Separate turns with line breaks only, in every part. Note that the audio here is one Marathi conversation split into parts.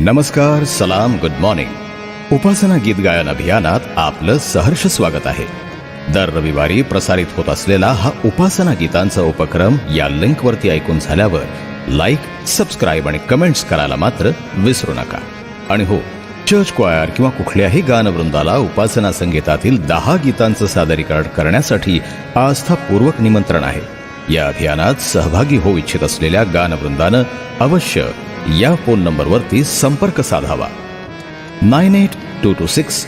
नमस्कार सलाम गुड मॉर्निंग उपासना गीत गायन अभियानात आपलं सहर्ष स्वागत आहे. दर रविवारी प्रसारित होत असलेला हा उपासना गीतांचा उपक्रम या लिंकवरती ऐकून झाल्यावर लाईक सबस्क्राईब आणि कमेंट्स करायला मात्र विसरू नका. आणि हो चर्च क्वायर किंवा कुठल्याही गानवृंदाला उपासना संगीतातील दहा गीतांचं सादरीकरण करण्यासाठी आस्थापूर्वक निमंत्रण आहे. या अभियानात सहभागी होऊ इच्छित असलेल्या गानवृंदानं अवश्य या फोन नंबरवरती संपर्क साधावा. Nine eight two two six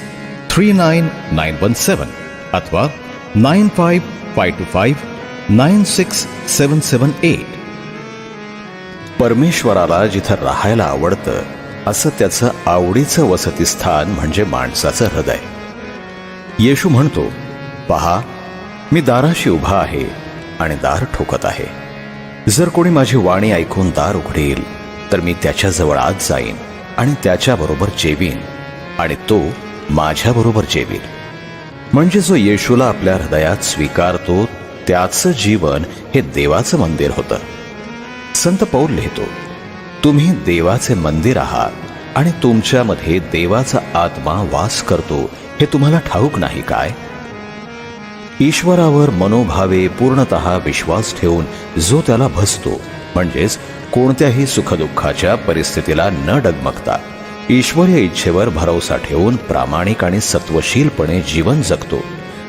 three nine nine one seven अथवा nine five five two five nine six seven seven eight. परमेश्वराला जिथं राहायला आवडतं असं त्याचं आवडीचं वसतिस्थान म्हणजे माणसाचं हृदय. येशू म्हणतो पहा मी दाराशी उभा आहे आणि दार ठोकत आहे. जर कोणी माझी वाणी ऐकून दार उघडेल तर मी त्याच्याजवळ आज जाईन आणि त्याच्याबरोबर जेवीन आणि तो माझ्याबरोबर जेवीन म्हणजे जो येशूला आपल्या हृदयात स्वीकारतो त्याचं जीवन हे देवाचं मंदिर होतं. संत पौल लिहितो तुम्ही देवाचे मंदिर आहात आणि तुमच्यामध्ये देवाचा आत्मा वास करतो हे तुम्हाला ठाऊक नाही काय? ईश्वरावर मनोभावे पूर्णत विश्वास ठेवून जो त्याला भसतो म्हणजेच कोणत्याही सुखदुःखाच्या परिस्थितीला न डगमगता. ईश्वरीय इच्छेवर भरोसा ठेवून प्रामाणिक आणि सत्वशीलपणे जीवन जगतो.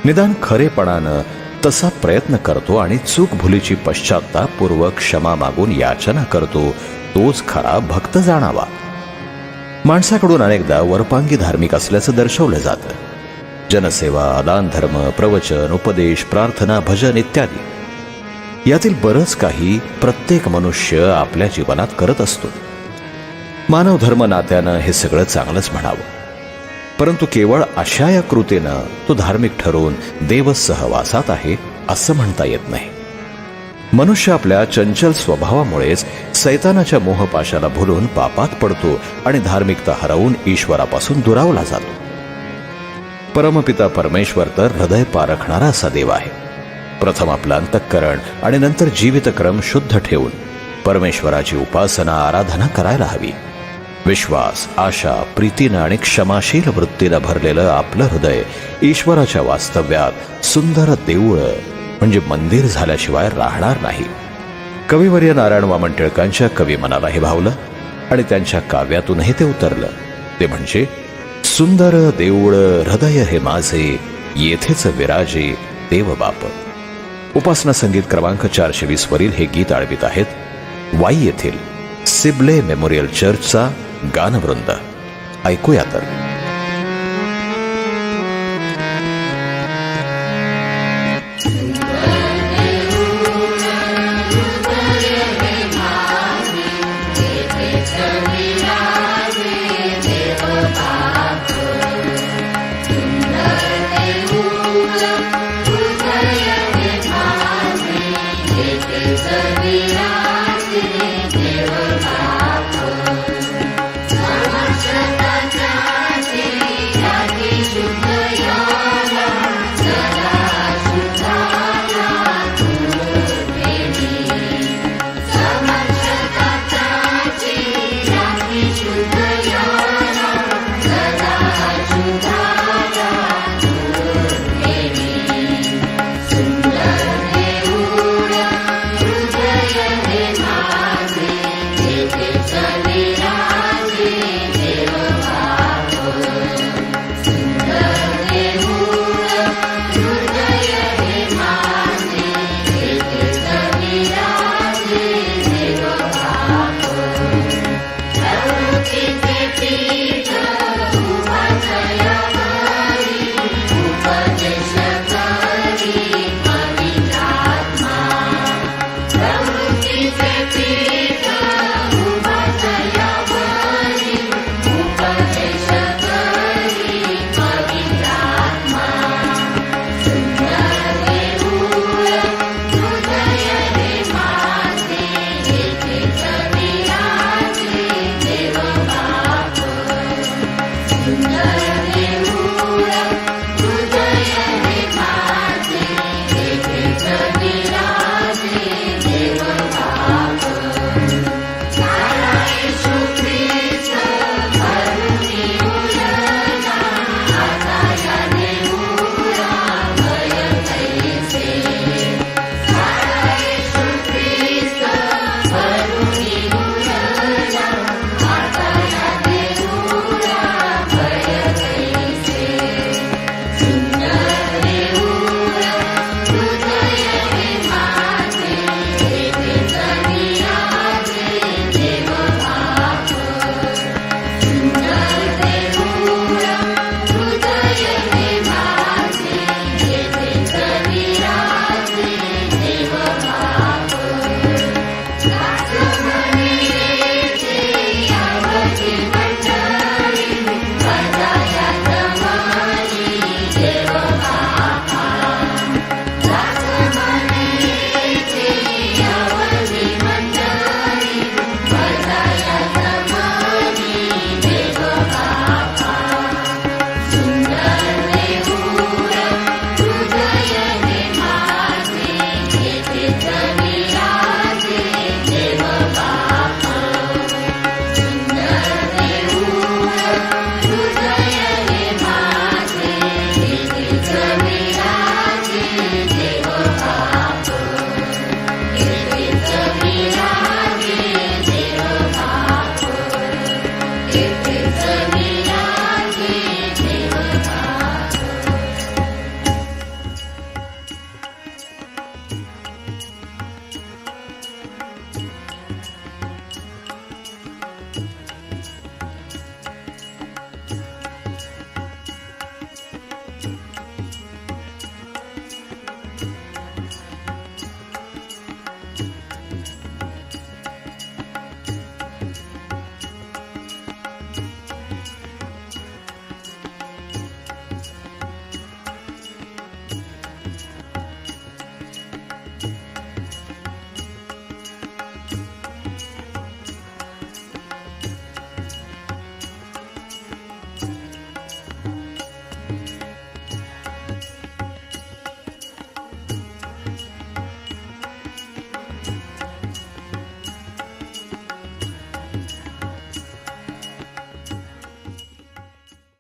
निदान खरेपणानं तसा प्रयत्न करतो आणि चूक भुलीची पश्चातापूर्वक क्षमा मागून याचना करतो तोच खरा भक्त जाणावा. माणसाकडून अनेकदा वरपांगी धार्मिक असल्याचं दर्शवलं जातं. जनसेवा दानधर्म प्रवचन उपदेश प्रार्थना भजन इत्यादी. यातील बरंच काही प्रत्येक मनुष्य आपल्या जीवनात करत असतो. मानव धर्म नात्यानं हे सगळं चांगलंच म्हणावं. परंतु केवळ अशा या कृतीनं तो धार्मिक ठरून देव सहवासात आहे असं म्हणता येत नाही. मनुष्य आपल्या चंचल स्वभावामुळेच सैतानाच्या मोहपाशाला भुलून पापात पडतो आणि धार्मिकता हरवून ईश्वरापासून दुरावला जातो. परमपिता परमेश्वर तर हृदय पारखणारा असा देव आहे. प्रथम आपलं अंतःकरण आणि नंतर जीवितक्रम शुद्ध ठेवून परमेश्वराची उपासना आराधना करायला हवी. विश्वास आशा प्रीतीनं आणि क्षमाशील वृत्तीनं भरलेलं आपलं हृदय ईश्वराच्या वास्तव्यात सुंदर देऊळ म्हणजे मंदिर झाल्याशिवाय राहणार नाही. कविवर्य नारायण वामन टिळकांच्या कवी मनाला हे भावलं आणि त्यांच्या काव्यातूनही ते उतरलं. ते म्हणजे सुंदर देऊळ हृदय हे माझे येथेच विराजे देव बाप उपासना संगीत क्रमांक चारशे वीस वरील हे गीत आळवीत आहेत. वाई येथील सिबले मेमोरियल चर्चचा गानवृंद. ऐकूया तर.